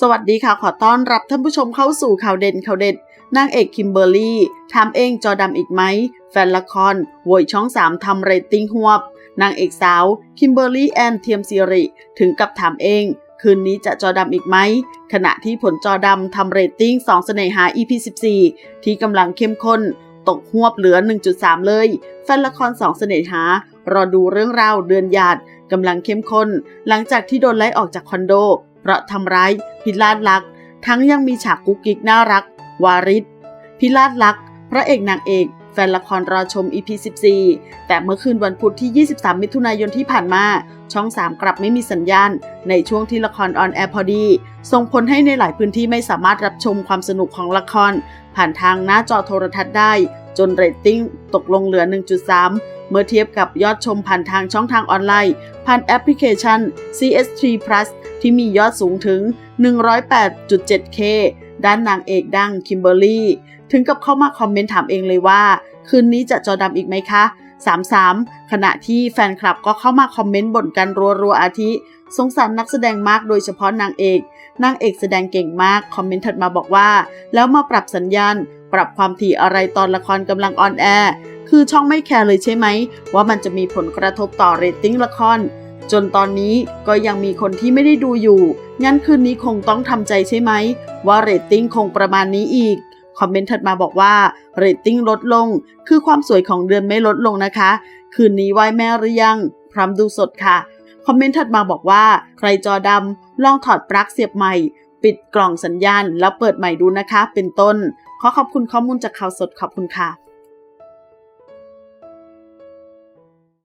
สวัสดีค่ะ ขอต้อนรับท่านผู้ชมเข้าสู่ข่าวเด่นข่าวเด็ดนางเอกคิมเบอร์รี่ทำเองจอดำอีกไหม แฟนละครโวยช่อง3ทำเรตติ้งหวบ นางเอกสาว คิมเบอร์รี่แอนเทียมซีริถึงกับถามเอง คืนนี้จะจอดำอีกไหม ขณะที่ผลจอดำทำเรตติ้ง2เสน่หา EP 14 ที่กำลังเข้มข้น ตกหวบเหลือ 1.3 เลย แฟนละครสองเสน่หารอดูเรื่องราวเดือนหยาดกำลังเข้มข้น หลังจากที่โดนไล่ออกจากคอนโด เพราะทำร้ายพิลาดลักษณ์ทั้งยังมีฉากกุ๊กกิ๊กน่ารัก วาริศพิลาดลักษณ์พระเอกนางเอกแฟนละครรอชม EP 14 แต่เมื่อคืนวันพุธที่ 23 มิถุนายนที่ผ่านมา ช่อง 3 กลับไม่มีสัญญาณ ในช่วงที่ละครออนแอร์พอดี ส่งผลให้ในหลายพื้นที่ไม่สามารถรับชมความสนุกของละคร ผ่านทางหน้าจอโทรทัศน์ได้ จนเรตติ้งตกลงเหลือ 1.3 เมื่อเทียบกับยอดชมผ่านทางช่องทางออนไลน์ ผ่านแอปพลิเคชัน CS3 Plus ที่มียอดสูงถึง 108.7K ด้านนางเอกดังคิมเบอร์รี่ถึงกับเข้ามาคอมเมนต์ถามเองเลยว่า คืนนี้จะจอดำอีกไหมคะ 33 ขณะที่แฟนคลับก็เข้ามาคอมเมนต์บ่นกันรัวๆอาทิ สงสารนักแสดงมากโดยเฉพาะนางเอก นางเอกแสดงเก่งมาก คอมเมนต์ถัดมาบอกว่า แล้วมาปรับสัญญาณ ปรับความถี่อะไรตอนละครกำลังออนแอร์คือช่องไม่แคร์เลยใช่ไหม ว่ามันจะมีผลกระทบต่อเรตติ้งละคร จนตอนนี้ก็ยังมีคนที่ไม่ได้ดูอยู่ งั้นคืนนี้คงต้องทำใจใช่ไหม ว่าเรตติ้งคงประมาณนี้อีก คอมเมนต์ถัดมาบอกว่าเรตติ้งลดลง คือความสวยของเดือนไม่ลดลงนะคะ คืนนี้ไหวแม่หรือยัง พร้อมดูสดค่ะ คอมเมนต์ถัดมาบอกว่า ใครจอดำลองถอดปลั๊กเสียบใหม่ ปิดกล่องสัญญาณ แล้วเปิดใหม่ดูนะคะ เป็นต้น ขอขอบคุณข้อมูลจากข่าวสดขอบคุณค่ะ